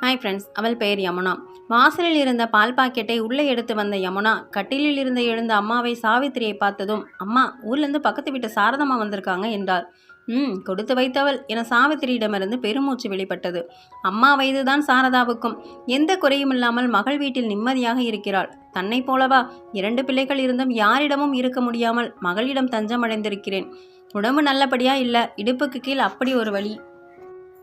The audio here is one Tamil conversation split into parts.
ஹாய் ஃப்ரெண்ட்ஸ் அவள் பெயர் யமுனா. வாசலில் இருந்த பால் பாக்கெட்டை உள்ளே எடுத்து வந்த யமுனா கட்டிலில் இருந்து எழுந்த அம்மாவை சாவித்திரியை பார்த்ததும் அம்மா ஊர்லேருந்து பக்கத்து வீட்டு சாரதம்மா வந்திருக்காங்க என்றாள். ம் கொடுத்து வைத்தவள் என சாவித்திரியிடமிருந்து பெருமூச்சு வெளிப்பட்டது. அம்மா வயதுதான் சாரதாவுக்கும் எந்த குறையும் இல்லாமல் மகள் வீட்டில் நிம்மதியாக இருக்கிறாள். தன்னை போலவா இரண்டு பிள்ளைகள் இருந்தும் யாரிடமும் இருக்க முடியாமல் மகளிடம் தஞ்சம் அடைந்திருக்கிறேன் உடம்பு நல்லபடியா இல்லை இடுப்புக்கு கீழ் அப்படி ஒரு வழி.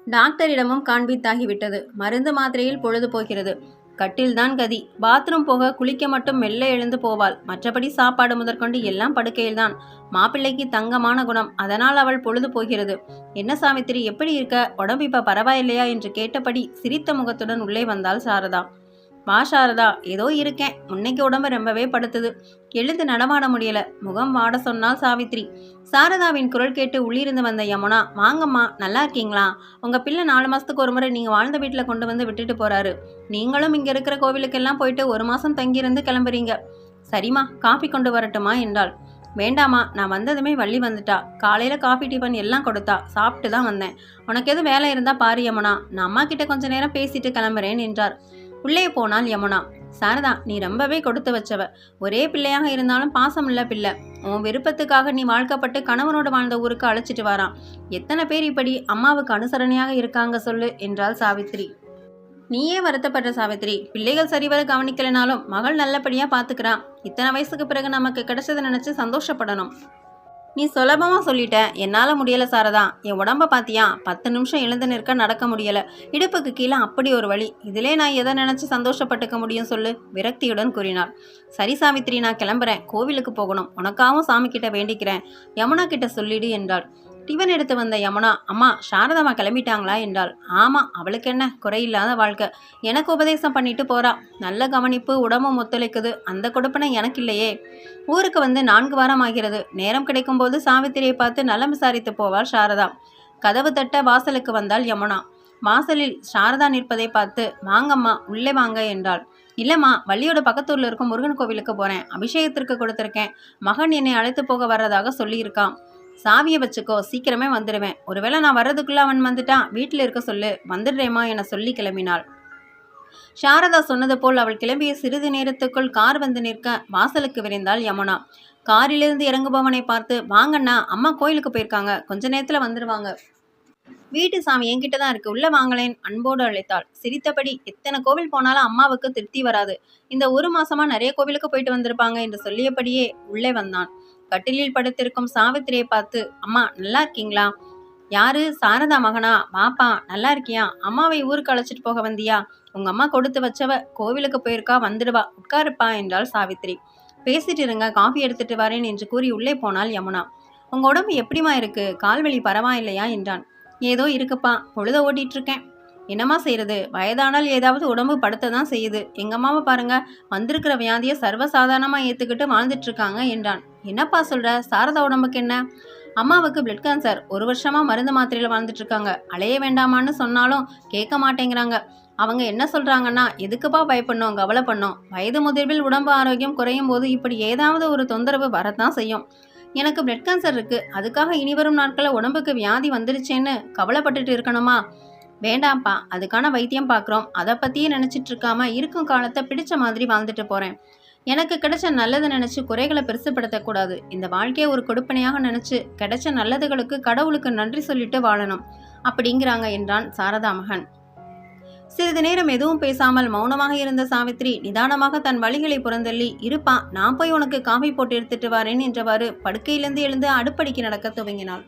டாக்டரிடமும் காண்பித்தாகிவிட்டது. மருந்து மாத்திரையில் பொழுது போகிறது. கட்டில்தான் கதி. பாத்ரூம் போக குளிக்க மட்டும் மெல்ல எழுந்து போவாள். மற்றபடி சாப்பாடு முதற்கொண்டு எல்லாம் படுக்கையில்தான். மாப்பிள்ளைக்கு தங்கமான குணம். அதனால் அவள் பொழுது போகிறது. என்ன சாமித்திரி எப்படி இருக்க? உடம்பு இப்ப பரவாயில்லையா? என்று கேட்டபடி சிரித்த முகத்துடன் உள்ளே வந்தாள் சாரதா. வா சாரதா. ஏதோ இருக்கேன். முன்னைக்கு உடம்பு ரொம்பவே படுத்துது. எழுந்து நடமாட முடியல. முகம் வாட சொன்னால் சாவித்ரி சாரதாவின் குரல் கேட்டு உள்ளிருந்து வந்த யமுனா வாங்கம்மா நல்லா இருக்கீங்களா? உங்க பிள்ளை நாலு மாசத்துக்கு ஒரு முறை நீங்க வாழ்ந்த வீட்டில் கொண்டு வந்து விட்டுட்டு போறாரு. நீங்களும் இங்க இருக்கிற கோவிலுக்கெல்லாம் போயிட்டு ஒரு மாசம் தங்கியிருந்து கிளம்புறீங்க. சரிம்மா காஃபி கொண்டு வரட்டுமா? என்றாள். வேண்டாமா நான் வந்ததுமே வள்ளி வந்துட்டா. காலையில் காஃபி டிஃபன் எல்லாம் கொடுத்தா. சாப்பிட்டு தான் வந்தேன். உனக்கு எதுவும் வேலை இருந்தால் பாரு யமுனா. நான் அம்மா கிட்ட கொஞ்ச நேரம் பேசிட்டு கிளம்புறேன் என்றார். உள்ளே போனால் யமுனா. சாரதா நீ ரொம்பவே கொடுத்து வச்சவ. ஒரே பிள்ளையாக இருந்தாலும் பாசம் இல்ல பிள்ளை. உன் விருப்பத்துக்காக நீ வாழ்க்கப்பட்டு கணவனோடு வாழ்ந்த ஊருக்கு அழைச்சிட்டு வரான் எத்தனை பேர் இப்படி அம்மாவுக்கு அனுசரணையாக இருக்காங்க சொல்லு என்றாள் சாவித்ரி நீயே வருத்தப்படுற சாவித்ரி பிள்ளைகள் சரிவர கவனிக்கலைனாலும் மகள் நல்லபடியா பாத்துக்கிறான் இத்தனை வயசுக்கு பிறகு நமக்கு கிடைச்சதை நினைச்சு சந்தோஷப்படணும். நீ சுலபமாக சொல்லிட்ட. என்னால் முடியலை சாரதா. என் உடம்ப பார்த்தியா பத்து நிமிஷம் எழுந்து நிற்க நடக்க முடியலை. இடுப்புக்கு கீழே அப்படி ஒரு வழி. இதிலே நான் எதை நினச்சி சந்தோஷப்பட்டுக்க முடியும் சொல்லு? விரக்தியுடன் கூறினாள். சரி சாவித்திரி நான் கிளம்புறேன். கோவிலுக்கு போகணும். உனக்காகவும் சாமி கிட்ட வேண்டிக்கிறேன். யமுனா கிட்ட சொல்லிடு என்றாள். டிஃபன் எடுத்து வந்த யமுனா அம்மா சாரதாமா கிளம்பிட்டாங்களா? என்றாள். ஆமாம் அவளுக்கு என்ன? குறையில்லாத வாழ்க்கை. எனக்கு உபதேசம் பண்ணிட்டு போறா. நல்ல கவனிப்பு உடம்பும் ஒத்துழைக்குது. அந்த கொடுப்பனை எனக்கு இல்லையே. ஊருக்கு வந்து நான்கு வாரம் ஆகிறது. நேரம் கிடைக்கும்போது சாவித்திரியை பார்த்து நலம் விசாரித்து போவாள் சாரதா. கதவு தட்ட வாசலுக்கு வந்தாள் யமுனா. வாசலில் சாரதா நிற்பதை பார்த்து வாங்கம்மா உள்ளே வாங்க என்றாள். இல்லைம்மா வள்ளியோட பக்கத்தூரில் இருக்கும் முருகன் கோவிலுக்கு போகிறேன் அபிஷேகத்திற்கு கொடுத்துருக்கேன். மகன் என்னை அழைத்து போக வர்றதாக சொல்லியிருக்கான். சாவியை வச்சுக்கோ சீக்கிரமே வந்துடுவேன் ஒருவேளை நான் வர்றதுக்குள்ள அவன் வந்துட்டான். வீட்டில் இருக்க சொல்லு. வந்துடுறேம்மா என சொல்லி கிளம்பினாள். சாரதா சொன்னது போல் அவள் கிளம்பிய சிறிது நேரத்துக்குள் கார் வந்து நிற்க வாசலுக்கு விரைந்தாள் யமுனா. காரிலிருந்து இறங்குபவனை பார்த்து வாங்கண்ணா அம்மா கோயிலுக்கு போயிருக்காங்க. கொஞ்ச நேரத்தில் வந்துடுவாங்க வீட்டு சாமி என்கிட்ட தான் இருக்கு. உள்ள வாங்களேன். அன்போடு அழைத்தாள். சிரித்தபடி எத்தனை கோவில் போனாலும் அம்மாவுக்கு திருப்தி வராது. இந்த ஒரு மாசமா நிறைய கோவிலுக்கு போயிட்டு வந்திருப்பாங்க என்று சொல்லியபடியே உள்ளே வந்தான். கட்டிலில் படுத்திருக்கும் சாவித்திரியை பார்த்து அம்மா நல்லா இருக்கீங்களா? யாரு? சாரதா மகனா? வாப்பா நல்லா இருக்கியா? அம்மாவை ஊருக்கு அழைச்சிட்டு போக வந்தியா? உங்க அம்மா கொடுத்து வச்சவ கோவிலுக்கு போயிருக்கா வந்துடுவா. உட்காருப்பா என்றாள் சாவித்திரி. பேசிட்டு இருங்க காஃபி எடுத்துட்டு வரேன் என்று கூறி உள்ளே போனாள் யமுனா. உங்க உடம்பு எப்படிமா இருக்கு? கால்வலி பரவாயில்லையா? என்றான். ஏதோ இருக்குப்பா பொழுத ஓட்டிட்டு இருக்கேன் என்னம்மா செய்யறது வயதானால் ஏதாவது உடம்பு படுத்த தான் செய்யுது. எங்க அம்மாவை பாருங்க வந்திருக்கிற வியாதியை சர்வசாதாரணமா ஏத்துக்கிட்டு வாழ்ந்துட்டு இருக்காங்க என்றான். என்னப்பா சொல்கிற சாரதா உடம்புக்கு என்ன? அம்மாவுக்கு பிளட் கேன்சர் ஒரு வருஷமாக மருந்து மாத்திரையில் வாழ்ந்துட்டு இருக்காங்க. அலைய வேண்டாமான்னு சொன்னாலும் கேட்க மாட்டேங்கிறாங்க. அவங்க என்ன சொல்கிறாங்கன்னா எதுக்குப்பா பயப்படணும்? கவலை பண்ணோம் வயது முதிர்வில் உடம்பு ஆரோக்கியம் குறையும் போது இப்படி ஏதாவது ஒரு தொந்தரவு வரத்தான் செய்யும். எனக்கு பிளட் கேன்சர் இருக்குது அதுக்காக இனி வரும் நாட்களில் உடம்புக்கு வியாதி வந்துருச்சேன்னு கவலைப்பட்டுட்டு இருக்கணுமா? வேண்டாம்ப்பா. அதுக்கான வைத்தியம் பார்க்குறோம் அதை பற்றியே நினச்சிட்டு இருக்காம இருக்கும் காலத்தை பிடிச்ச மாதிரி வாழ்ந்துட்டு போகிறேன் எனக்கு கிடைச்ச நல்லதை நினச்சி குறைகளை பெருசுப்படுத்தக்கூடாது இந்த வாழ்க்கையை ஒரு கொடுப்பனையாக நினச்சி கிடைச்ச நல்லதுகளுக்கு கடவுளுக்கு நன்றி சொல்லிட்டு வாழணும். அப்படிங்கிறாங்க என்றான் சாரதா மகன். சிறிது நேரம் எதுவும் பேசாமல் மௌனமாக இருந்த சாவித்ரி நிதானமாக தன் வழிகளை புறந்தள்ளி இருப்பா நான் போய் உனக்கு காஃபி போட்டு எடுத்துட்டு வரேன் என்றவாறு படுக்கையிலிருந்து எழுந்து அடுப்படிக்கு நடக்க துவங்கினாள்.